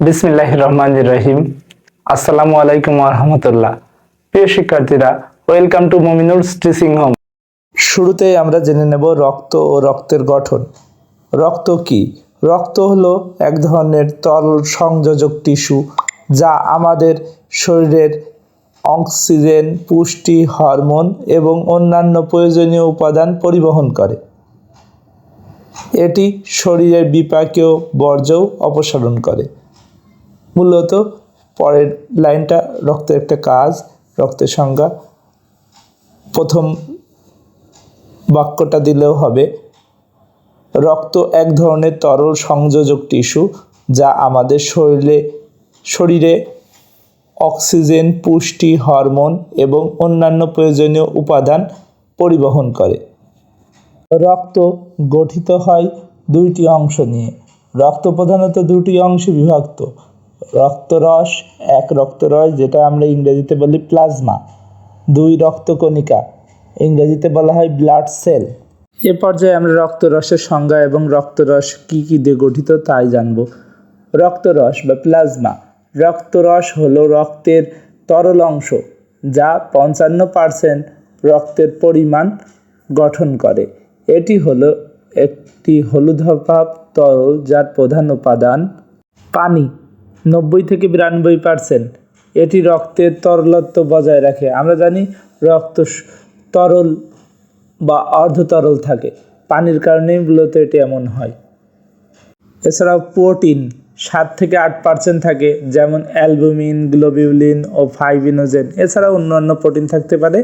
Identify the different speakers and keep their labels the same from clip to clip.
Speaker 1: বিসমিল্লাহ রহমান রহিম আসসালামু আলাইকুম রহমতুল্লাহ। প্রিয় শিক্ষার্থীরা, welcome to Mominul teaching home.
Speaker 2: শুরুতেই আমরা জেনে নেব রক্ত ও রক্তের গঠন। রক্ত কি? রক্ত হলো এক ধরনের তরল সংযোজক টিস্যু যা আমাদের শরীরের অক্সিজেন, পুষ্টি, হরমোন এবং অন্যান্য প্রয়োজনীয় উপাদান পরিবহন করে। এটি শরীরের বিপাকীয় বর্জ্যও অপসারণ করে। মূলত পরের লাইনটা রক্তের একটা কাজ, রক্তের সংজ্ঞা। প্রথম বাক্যটা দিলেও হবে, রক্ত এক ধরনের তরল সংযোজক টিস্যু যা আমাদের শরীরে শরীরে অক্সিজেন, পুষ্টি, হরমোন এবং অন্যান্য প্রয়োজনীয় উপাদান পরিবহন করে। রক্ত গঠিত হয় দুইটি অংশ নিয়ে। রক্ত প্রধানত দুটি অংশে বিভক্ত। রক্তরস, এক রক্তরস যেটা আমরা ইংরেজিতে বলি প্লাজমা, দুই রক্তকণিকা, ইংরেজিতে বলা হয় ব্লাড সেল। এ পর্যায়ে আমরা রক্তরসের সংজ্ঞা এবং রক্তরস কী কী দিয়ে গঠিত তাই জানব। রক্তরস বা প্লাজমা, রক্তরস হলো রক্তের তরল অংশ যা পঞ্চান্ন পার্সেন্ট রক্তের পরিমাণ গঠন করে। এটি হলো একটি হলুদাভ তরল যার প্রধান উপাদান পানি। নব্বই থেকে বিরানব্বই পার্সেন্ট। এটি রক্তের তরলত্ব বজায় রাখে। আমরা জানি রক্ত তরল বা অর্ধতরল থাকে। পানির কারণেই মূলত এটি এমন হয়। এছাড়াও প্রোটিন সাত থেকে আট পার্সেন্ট থাকে, যেমন অ্যালবুমিন, গ্লোবিউলিন ও ফাইবিনোজেন। এছাড়াও অন্যান্য প্রোটিন থাকতে পারে।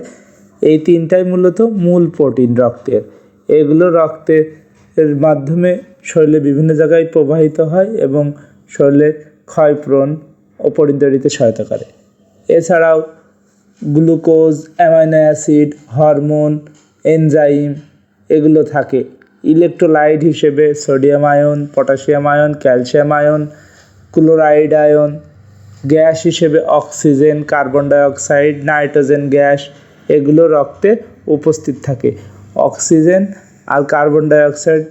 Speaker 2: এই তিনটাই মূলত মূল প্রোটিন রক্তের। এগুলো রক্তের মাধ্যমে শরীরে বিভিন্ন জায়গায় প্রবাহিত হয় এবং শরীরে ক্ষয়পূরণ ও পরিণতিতে সহায়তা করে। এছাড়াও glucose, amino acid, hormone, enzyme এগুলো থাকে। ইলেকট্রোলাইট হিসেবে sodium ion, potassium ion, calcium ion, chloride ion, gas হিসেবে oxygen, carbon dioxide, nitrogen gas এগুলো রক্তে উপস্থিত থাকে। অক্সিজেন আর কার্বন ডাইঅক্সাইড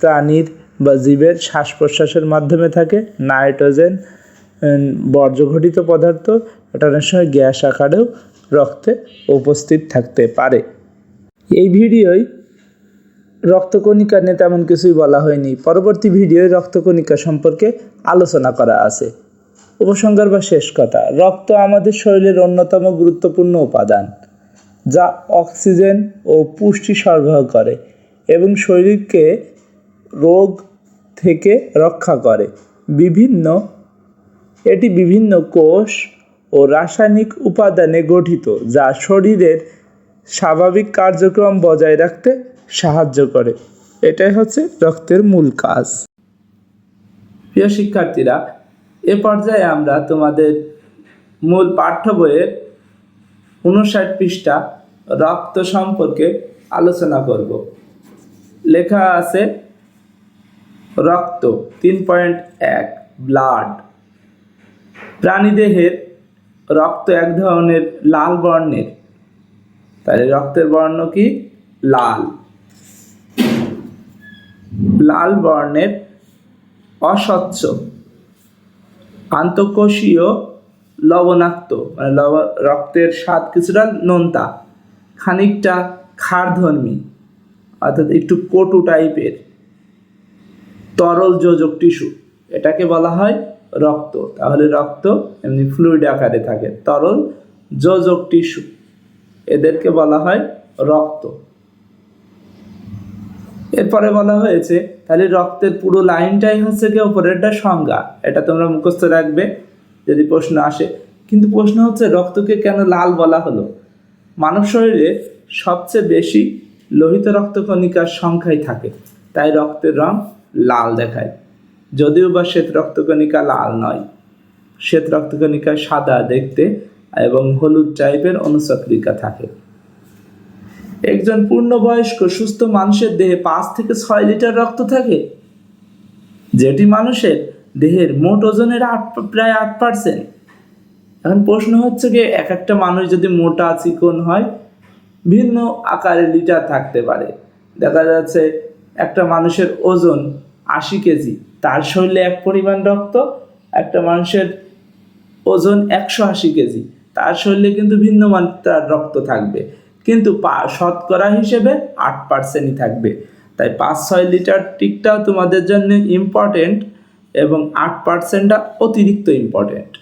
Speaker 2: প্রাণীর বা জীবের শ্বাস প্রশ্বাসের মাধ্যমে থাকে, নাইট্রোজেন বর্জ্যঘটিত পদার্থ, এটা অনেক সময় গ্যাস আকারেও রক্তে উপস্থিত থাকতে পারে। এই ভিডিওয় রক্তকণিকা নিয়ে তেমন কিছুই বলা হয়নি। পরবর্তী ভিডিওয় রক্তকণিকা সম্পর্কে আলোচনা করা আছে। উপসংহার বা শেষ কথা, রক্ত আমাদের শরীরের অন্যতম গুরুত্বপূর্ণ উপাদান, যা অক্সিজেন ও পুষ্টি সরবরাহ করে এবং শরীরকে রোগ থেকে রক্ষা করে। বিভিন্ন, এটি বিভিন্ন কোষ ও রাসায়নিক উপাদানে গঠিত, যা শরীরের স্বাভাবিক কার্যক্রম বজায় রাখতে সাহায্য করে। এটাই হচ্ছে রক্তের মূল কাজ। প্রিয় শিক্ষার্থীরা, এ পর্যায়ে আমরা তোমাদের মূল পাঠ্য বইয়ের উনষাট পৃষ্ঠা রক্ত সম্পর্কে আলোচনা করব। লেখা আছে রক্ত, তিন পয়েন্ট এক ব্লাড প্রাণীদেহের রক্ত এক ধরনের লাল বর্ণের। তাহলে রক্তের বর্ণ কি? লাল। লাল বর্ণের অস্বচ্ছ, আন্তঃকোষীয়, লবণাক্ত মানে লব, রক্তের স্বাদ কিছুটা নোনতা, খানিকটা ক্ষারধর্মী, অর্থাৎ একটু কটু টাইপের তরল যোজক টিস্যু, এটাকে বলা হয় রক্ত। তাহলে রক্ত এমনি ফ্লুইড আকারে থাকে, তরল যোজক টিস্যু, এদেরকে বলা হয় রক্ত। এরপরে বলা হয়েছে, তাহলে রক্তের পুরো লাইনটাই হচ্ছে কি ওপরেরটা সংজ্ঞা, এটা তোমরা মুখস্থ রাখবে যদি প্রশ্ন আসে। কিন্তু প্রশ্ন হচ্ছে, রক্তকে কেন লাল বলা হলো? মানব শরীরে সবচেয়ে বেশি লোহিত রক্তকণিকার সংখ্যাই থাকে, তাই রক্তের রং লাল দেখায়। যদিও বা শ্বেত রক্তকণিকা লাল নয়। শ্বেত রক্তকণিকা সাদা দেখতে এবং হলুদ টাইপের অনুচক্রিকা থাকে। একজন পূর্ণবয়স্ক সুস্থ মানুষের দেহে পাঁচ থেকে ছয় লিটার রক্ত থাকে, যেটি মানুষের দেহের মোট ওজনের আট, প্রায় আট পার্সেন্ট এখন প্রশ্ন হচ্ছে যে এক একটা মানুষ যদি মোটা চিকন হয়, ভিন্ন আকারে লিটার থাকতে পারে। দেখা যাচ্ছে একটা মানুষের ওজন আশি কেজি। তার শরীরে এক পরিমাণ রক্ত, একটা মানুষের ওজন একশো আশি কেজি। তার শরীরে কিন্তু ভিন্ন মাত্রার রক্ত থাকবে। কিন্তু পা- শতকরা হিসেবে আট পার্সেন্টই থাকবে। তাই পাঁচ ছয় লিটার টিকটাও তোমাদের জন্য ইম্পর্টেন্ট এবং আট পার্সেন্টটা অতিরিক্ত ইম্পর্টেন্ট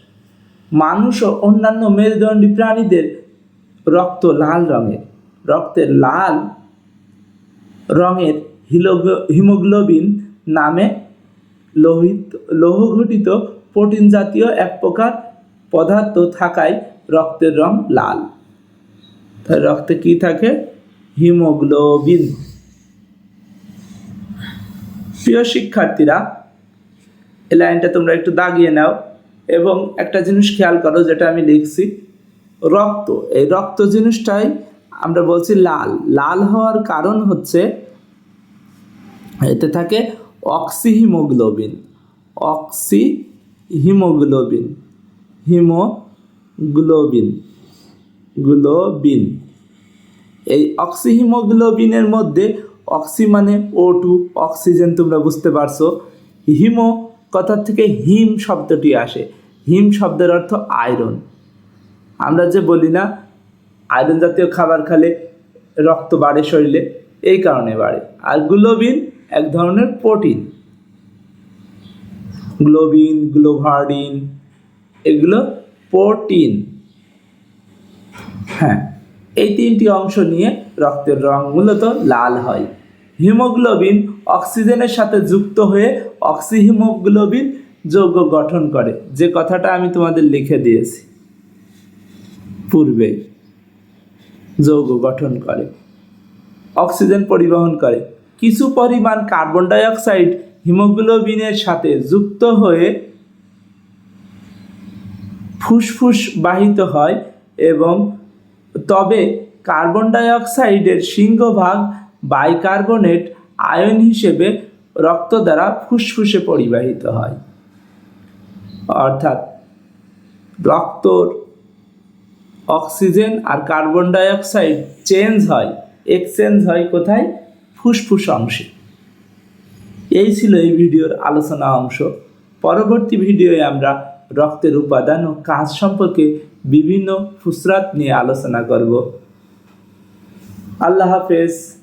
Speaker 2: মানুষ ও অন্যান্য মেরুদণ্ডী প্রাণীদের রক্ত লাল রঙের। রক্তের লাল রঙের হিমোগ্লোবিন নামে লোহিত, লৌহঘটিত প্রোটিন জাতীয় এক প্রকার পদার্থ থাকায় রক্তের রং লাল। রক্তে কি থাকে? হিমোগ্লোবিন। প্রিয় শিক্ষার্থীরা, এই লাইনটা তোমরা একটু দাগিয়ে নাও এবং একটা জিনিস খেয়াল করো যেটা আমি লিখছি। রক্ত, এই রক্ত জিনিসটাই আমরা বলছি লাল। লাল হওয়ার কারণ হচ্ছে, এতে থাকে oxy haemoglobin oxy haemoglobin. Haemoglobin globin. এই অক্সি হিমোগ্লোবিনের মধ্যে অক্সি মানে ও টু অক্সিজেন তোমরা বুঝতে পারছ। হিমো কথার থেকে হিম শব্দটি আসে। হিম শব্দের অর্থ আয়রন। আমরা যে বলি না, আয়রন জাতীয় খাবার খেলে রক্ত বাড়ে শরীরে, এই কারণে বাড়ে। আর গ্লোবিন এক ধরনের প্রোটিন গ্লোবিন গ্লোভার্ডিন এগুলো প্রোটিন হ্যাঁ এই তিনটি অংশ নিয়ে রক্তের রং মূলত লাল হয়। হিমোগ্লোবিন অক্সিজেনের সাথে যুক্ত হয়ে অক্সিহিমোগ্লোবিন যৌগ গঠন করে। যে কথাটা আমি তোমাদের লিখে দিয়েছি। পূর্বে যৌগ গঠন করে, অক্সিজেন পরিবহন করে। কিছু পরিমাণ কার্বন ডাইঅক্সাইড হিমোগ্লোবিনের সাথে যুক্ত হয়ে ফুসফুস বাহিত হয় এবং তবে কার্বন ডাই অক্সাইডের সিংহভাগ বাইকার্বনেট আয়ন হিসেবে রক্ত দ্বারা ফুসফুসে পরিবাহিত হয়। অর্থাৎ রক্তর অক্সিজেন আর কার্বন ডাইঅক্সাইড চেঞ্জ হয়। এক্সচেঞ্জ হয় কোথায়? ফুসফুস অংশে। এই ছিল এই ভিডিওর আলোচনা অংশ। পরবর্তী ভিডিওয়ে আমরা রক্তের উপাদান ও কাজ সম্পর্কে বিভিন্ন ফুসরাত নিয়ে আলোচনা করব। আল্লাহ হাফেজ।